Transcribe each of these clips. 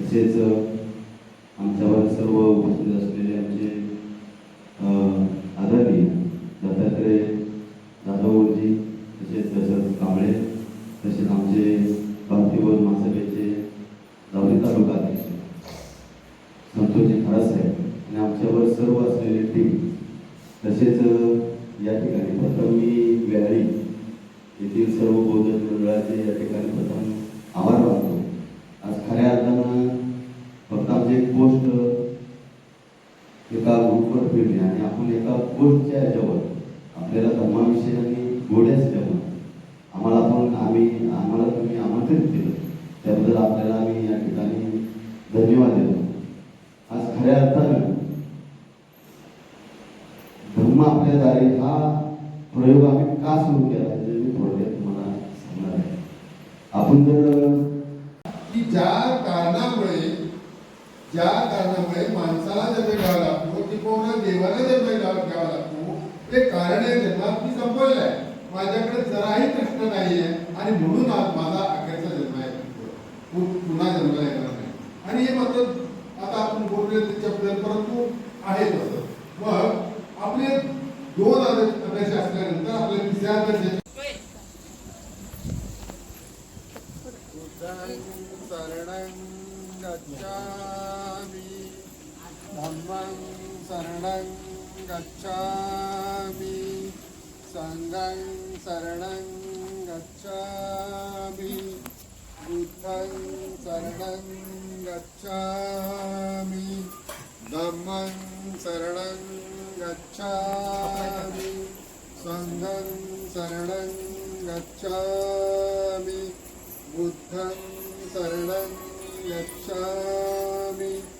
तसेच आमच्यावर सर्व उपस्थित असलेले आमचे आदरणीय दत्तात्रय जाधवजी तसेच दशरथ कांबळे तसेच आमचे भारतीय महासभेचे जावली तालुका अध्यक्ष संतोषजी खरासाहेब आणि आमच्यावर सर्व असलेले टीम तसेच या ठिकाणी प्रथम मी वेळाळी येथील सर्व बौद्ध मंडळाचे या ठिकाणी प्रथम आभार मानतो आज खऱ्या अर्थानं फक्त आमची एक पोस्ट एका ग्रुपवर फिरली आणि आपण एका पोस्टच्या आपल्याला धर्माविषयी आणि गोड्या असल्यामुळे आम्हाला आपण आम्ही आम्हाला तुम्ही आमंत्रित केलं. त्याबद्दल आपल्याला आम्ही या ठिकाणी धन्यवाद देतो. आज खऱ्या अर्थानं धर्म आपल्या दारे हा प्रयोग आम्ही का सुरू केला हे मी थोडक्यात तुम्हाला सांगणार आहे. आपण जर की ज्या कारणामुळे ज्या कारणामुळे माणसाला जन्म घ्यावा लागतो किंवा देवाला जन्म ते कारण आहे जन्मात मी संपवलं आहे माझ्याकडे जराही प्रश्न नाहीये आणि म्हणून आज माझा अखेरचा जन्म आहे. पुन्हा जन्माला येणार नाही. आणि हे मात्र आता आपण बोलले त्याच्याबद्दल परंतु आहे तसं. मग आपले दोन आदर्श असल्यानंतर आपले तिसऱ्या आदर्शाचे बुद्धं धम्मं शरणं गच्छामि। सङ्गं शरणं गच्छामि। बुद्धं शरणं गच्छामि। धम्मं शरणं गच्छामि। सङ्गं शरणं गच्छामि। बुद्धं शरणं गच्छामि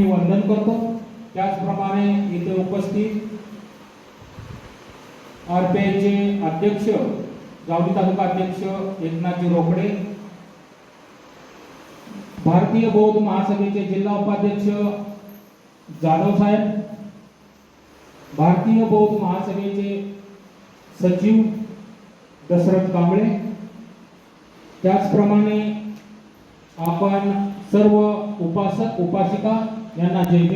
वंदन करतो त्याचप्रमाणे इथे उपस्थित आर पी आयचे अध्यक्ष गावडी तालुका अध्यक्ष एकनाथजी रोकडे भारतीय बौद्ध महासभेचे जिल्हा उपाध्यक्ष जाधव साहेब भारतीय बौद्ध महासभेचे सचिव दशरथ कांबळे त्याचप्रमाणे आपण सर्व उपासक उपासिका यांना जय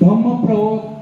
vamos para